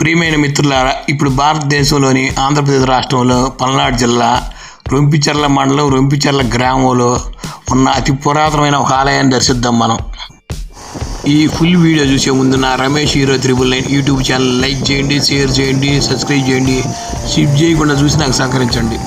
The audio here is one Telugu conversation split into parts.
ప్రియమైన మిత్రులారా ఇప్పుడు భారతదేశంలోని ఆంధ్రప్రదేశ్ రాష్ట్రంలో పల్నాడు జిల్లా రొంపిచెర్ల మండలం రొంపిచెర్ల గ్రామంలో ఉన్న అతి పురాతనమైన ఒక ఆలయాన్ని దర్శిద్దాం మనం. ఈ ఫుల్ వీడియో చూసే ముందు నా Ramesh hero triple nine YouTube channel like చేయండి షేర్ చేయండి సబ్స్క్రైబ్ చేయండి షిప్ చేయకుండా చూసి నాకు సహకరించండి.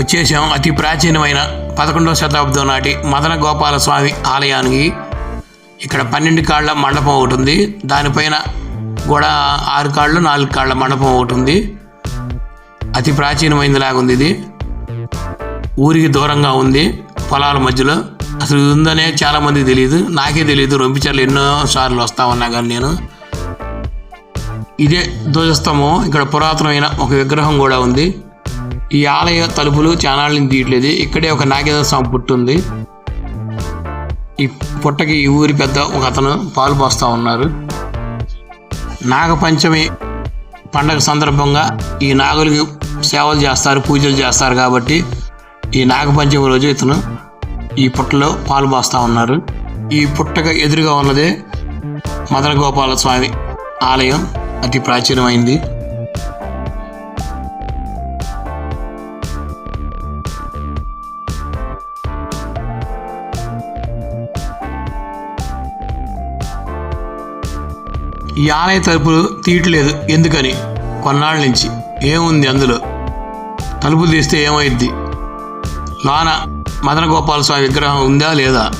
వచ్చేసాం అతి ప్రాచీనమైన పదకొండవ శతాబ్దం నాటి మదన గోపాల స్వామి ఆలయానికి ఇక్కడ పన్నెండు కాళ్ళ మండపం ఒకటి ఉంది. దానిపైన కూడా ఆరు కాళ్ళు నాలుగు కాళ్ళ మండపం ఒకటి ఉంది. అతి ప్రాచీనమైనది ఉంది ఇది. ఊరికి దూరంగా ఉంది పొలాల మధ్యలో. అసలు ఇది ఉందనే చాలామంది తెలియదు నాకే తెలియదు రొంపిచర్లు ఎన్నో సార్లు వస్తా ఉన్నా కానీ నేను. ఇదే ధ్వజస్తంభం. ఇక్కడ పురాతనమైన ఒక విగ్రహం కూడా ఉంది. ఈ ఆలయ తలుపులు చానాళ్ళని తీయట్లేదు. ఇక్కడే ఒక నాగేంద్ర స్వామి పుట్టు ఉంది. ఈ పుట్టకి ఈ ఊరి పెద్ద ఒక అతను పాలు పోస్తూ ఉన్నారు. నాగపంచమి పండగ సందర్భంగా ఈ నాగులకి సేవలు చేస్తారు పూజలు చేస్తారు కాబట్టి ఈ నాగపంచమి రోజు ఇతను ఈ పుట్టలో పాలు పోస్తూ ఉన్నారు. ఈ పుట్టక ఎదురుగా ఉన్నదే మదన గోపాల స్వామి ఆలయం. అతి ప్రాచీనమైంది. ఈ ఆలయ తలుపులు తీయట్లేదు ఎందుకని? కొన్నాళ్ళ నుంచి ఏముంది అందులో? తలుపులు తీస్తే ఏమైద్ది? లోన మదన గోపాల స్వామి విగ్రహం ఉందా లేదా?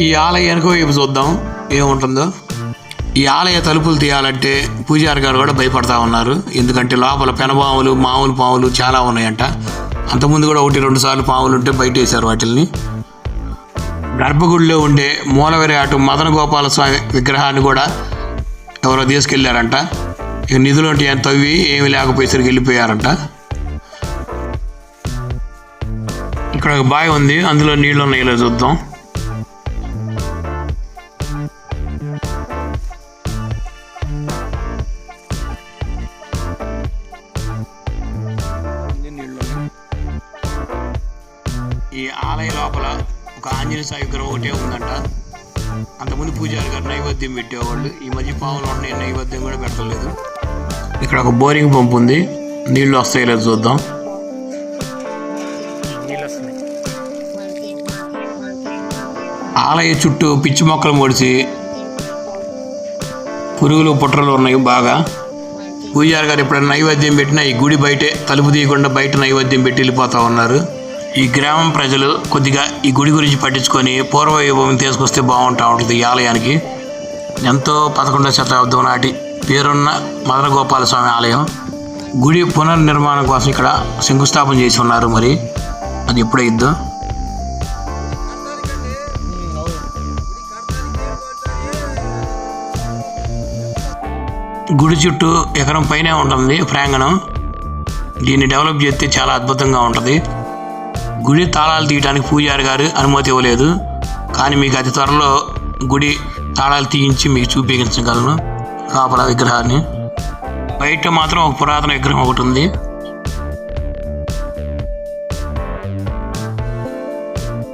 ఈ ఆలయ వెనుక వైపు చూద్దాం. ఏముంటుందో? ఈ ఆలయ తలుపులు తీయాలంటే పూజారి గారు కూడా భయపడతా ఉన్నారు. ఎందుకంటే లోపల పెనబాములు మామూలు పాములు చాలా ఉన్నాయంట. అంతకుముందు కూడా ఒకటి రెండు సార్లు పాములు ఉంటే బయట వేశారు వాటిల్ని. గర్భగుడిలో ఉండే మూలవిరాటు మదన గోపాల స్వామి విగ్రహాన్ని కూడా ఎవరో తీసుకెళ్ళారంట. ఇక నిధులంటే ఎంత తవ్వి ఏమి లేకపోయేసరికి వెళ్ళిపోయారంట. ఇక్కడ ఒక బావి ఉంది అందులో నీళ్ళు ఉన్నాయో చూద్దాం. ఈ ఆలయ లోపల ఒక ఆంజనేయ స్వామి విగ్రహం ఒకటే ఉందంట. అంతకుముందు పూజారి గారు నైవేద్యం పెట్టేవాళ్ళు. ఈ మధ్య పావులు ఉన్నాయి నైవేద్యం కూడా పెట్టలేదు ఇక్కడ ఒక బోరింగ్ పంప్ ఉంది. నీళ్ళు వస్తాయి లేదు చూద్దాం. ఆలయ చుట్టూ పిచ్చి మొక్కలు మొడిచి పురుగులు పుట్రలు ఉన్నాయి బాగా. పూజారి గారు ఎప్పుడైనా నైవేద్యం పెట్టినా ఈ గుడి బయటే తలుపు తీయకుండా బయట నైవేద్యం పెట్టి వెళ్ళిపోతా ఉన్నారు. ఈ గ్రామం ప్రజలు కొద్దిగా ఈ గుడి గురించి పట్టించుకొని పూర్వ వైభవం తీసుకొస్తే బాగుంటా ఉంటుంది ఈ ఆలయానికి. ఎంతో పదకొండవ శతాబ్దం నాటి పేరున్న మదన గోపాల స్వామి ఆలయం. గుడి పునర్నిర్మాణం కోసం ఇక్కడ శంకుస్థాపన చేసి ఉన్నారు మరి. అది ఎప్పుడైద్దో? గుడి చుట్టూ ఎకరం పైనే ఉంటుంది ప్రాంగణం. దీన్ని డెవలప్ చేస్తే చాలా అద్భుతంగా ఉంటుంది. గుడి తాళాలు తీయడానికి పూజారి గారు అనుమతి ఇవ్వలేదు. కానీ మీకు అతి త్వరలో గుడి తాళాలు తీయించి మీకు చూపించగలను లోపల విగ్రహాన్ని. బయట మాత్రం ఒక పురాతన విగ్రహం ఒకటి ఉంది.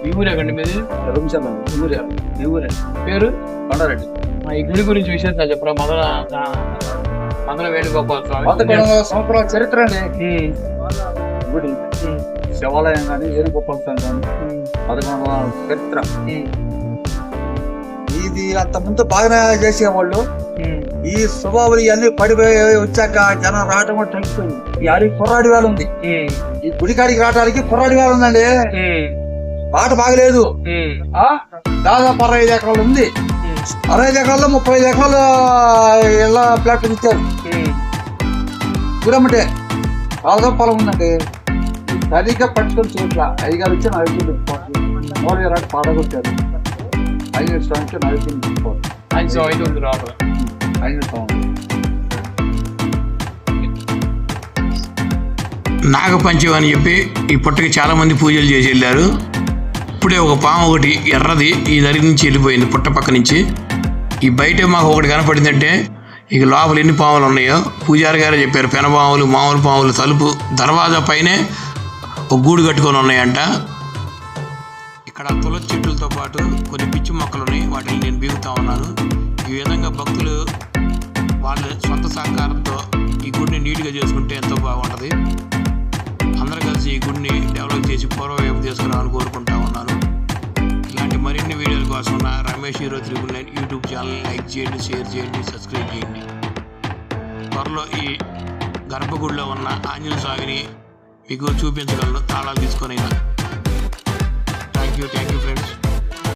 ఈ ఊరే కండి మీది? రవిచంద్రన్ ఊరే ఈ ఊరే పేరు? కొండారెడ్డి. ఆ, ఈ గుడి గురించి విశేషాలు చెప్పరా? మొదల మంగళ వేణుగోపాల స్వామి. సంవత్సరాల చరిత్ర అండి. గుడి. శివాలయం కానీ ఏనుగోపాల స్వామి కానీ పదకొండు వందల చరిత్ర. ఇది అంత ముందు బాగానే చేసేవాళ్ళు. ఈ స్వభావాలు ఇవన్నీ పడిపోయి వచ్చాక జనం రావటం కూడా తగ్గిపోయింది ఈ అడిగి కుర్రాడి వేల ఉంది. ఈ గుడికాడికి రావడానికి కుర్రాడి వేల ఉందండి. బాట బాగలేదు. దాదాపు అరవై ఐదు ఎకరాలు ఉంది. అరవై ఐదు ఎకరాల్లో ముప్పై ఐదు ఎకరాలు ఇళ్ళ ప్లాట్ ఇచ్చారు. గురమ్మటే దాదాపు పొలం ఉందండి. సరిగ్గా పట్టుకొని చూట్ల అయ్యగారు వచ్చి నడుపుతుంది మోడీ రాటి పాడగొట్టారు ఐదు స్వామికి నడుపుతుంది ఐదు ఐదు ఉంది లోపల ఐదు స్వామి నాగపంచం అని చెప్పి ఈ పుట్టకి చాలామంది పూజలు చేసి వెళ్ళారు. ఇప్పుడే ఒక పాము ఒకటి ఎర్రది ఈ దరి నుంచి వెళ్ళిపోయింది పుట్ట పక్క నుంచి. ఈ బయట మాకు ఒకటి కనపడిందంటే ఇక లోపల ఎన్ని పాములు ఉన్నాయో. పూజారి గారే చెప్పారు పెనపాములు మామూలు పాములు తలుపు దర్వాజా పైనే ఒక గూడు కట్టుకొని ఉన్నాయంట. ఇక్కడ తులసి చెట్లతో పాటు కొన్ని పిచ్చి మొక్కలు ఉన్నాయి. వాటిని నేను బీగుతా ఉన్నాను. ఈ విధంగా భక్తులు వాళ్ళ సొంత సహకారంతో ఈ గుడిని నీట్గా చేసుకుంటే ఎంతో బాగుంటుంది. అందరూ కలిసి ఈ గుడిని డెవలప్ చేసి పూర్వవైపు తీసుకురావాలని కోరుకుంటా ఉన్నాను. ఇలాంటి మరిన్ని వీడియోల కోసం నా Ramesh hero triple nine YouTube channel like చేయండి షేర్ చేయండి సబ్స్క్రైబ్ చేయండి. త్వరలో ఈ గర్భగుడిలో ఉన్న ఆంజనేయ స్వామిని మీకు చూపించగలను తాళాలు తీసుకొని thank you thank you friends